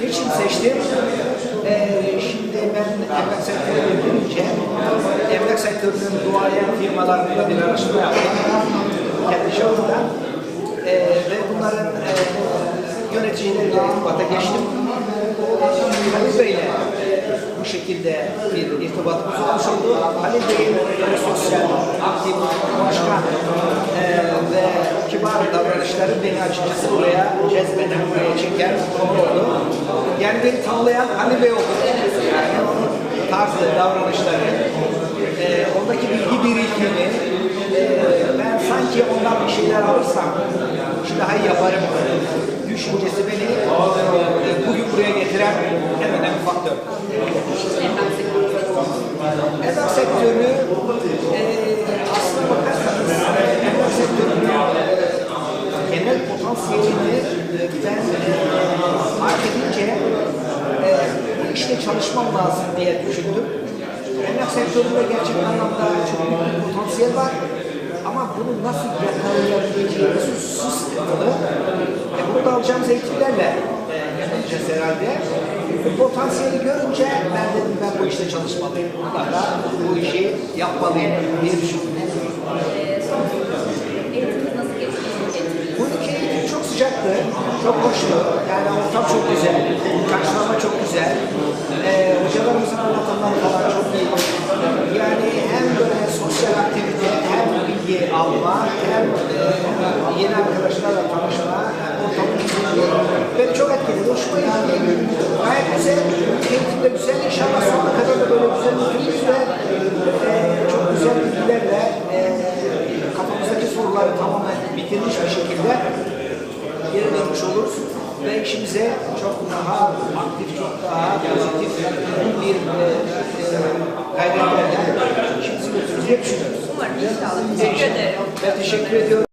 Niçin seçtim? Ee, şimdi ben emlak sektörüne girince emlak sektörünün duayen firmalarında bir araştırma yaptım. Kendi şahsımda. Ee, ve bunların e, yöneticileriyle irtibata geçtim. Halil Bey'le bu şekilde bir irtibatımız olmuş oldu. Halil Bey'in böyle sosyal, aktif, başkan e, kibar davranışları beni açıkçası buraya cezbeden, buraya çeken oldu. Yani beni tanılayan Halil Bey oldu. Yani tarzı, davranışları, e, ondaki bilgi birikimi, e, ben sanki ondan bir şeyler alırsam şu daha iyi yaparım düşüncesi beni e, bugün buraya getiren en önemli faktör. Emlak sektörü e, aslına bakarsanız e, emlak sektörünün e, genel potansiyelini e, ben e, fark edince e, bu işte çalışmam lazım diye düşündüm. Emlak sektöründe gerçek anlamda çok büyük bir potansiyel var. Ama bunu nasıl yakalayabileceğimiz sıkıntılı. E, burada alacağımız eğitimlerle e, yapacağız herhalde. Bu potansiyeli görünce ben dedim ben bu işte çalışmalıyım. Mutlaka bu işi yapmalıyım diye düşündüm. Çok sıcaktı, çok hoştu. Yani ortam çok güzel, karşılama çok güzel. Ee, hocalarımızın anlatımları falan çok iyi. Yani hem böyle sosyal aktivite, hem bilgi alma, hem e, yeni arkadaşlarla tanışma, beni çok etkiledi. Hoşuma gitti. Gayet güzel, eğitim de güzel. İnşallah sonuna kadar da böyle güzel mutluyuz ve e, çok güzel bilgilerle e, kafamızdaki soruları tamamen bitirmiş bir şekilde geri dönmüş oluruz ve işimize çok daha aktif, çok daha pozitif bir e, e, işimizi götürürüz diye düşünüyoruz. Umarım inşallah. Teşekkür ederim. Ben teşekkür ediyorum.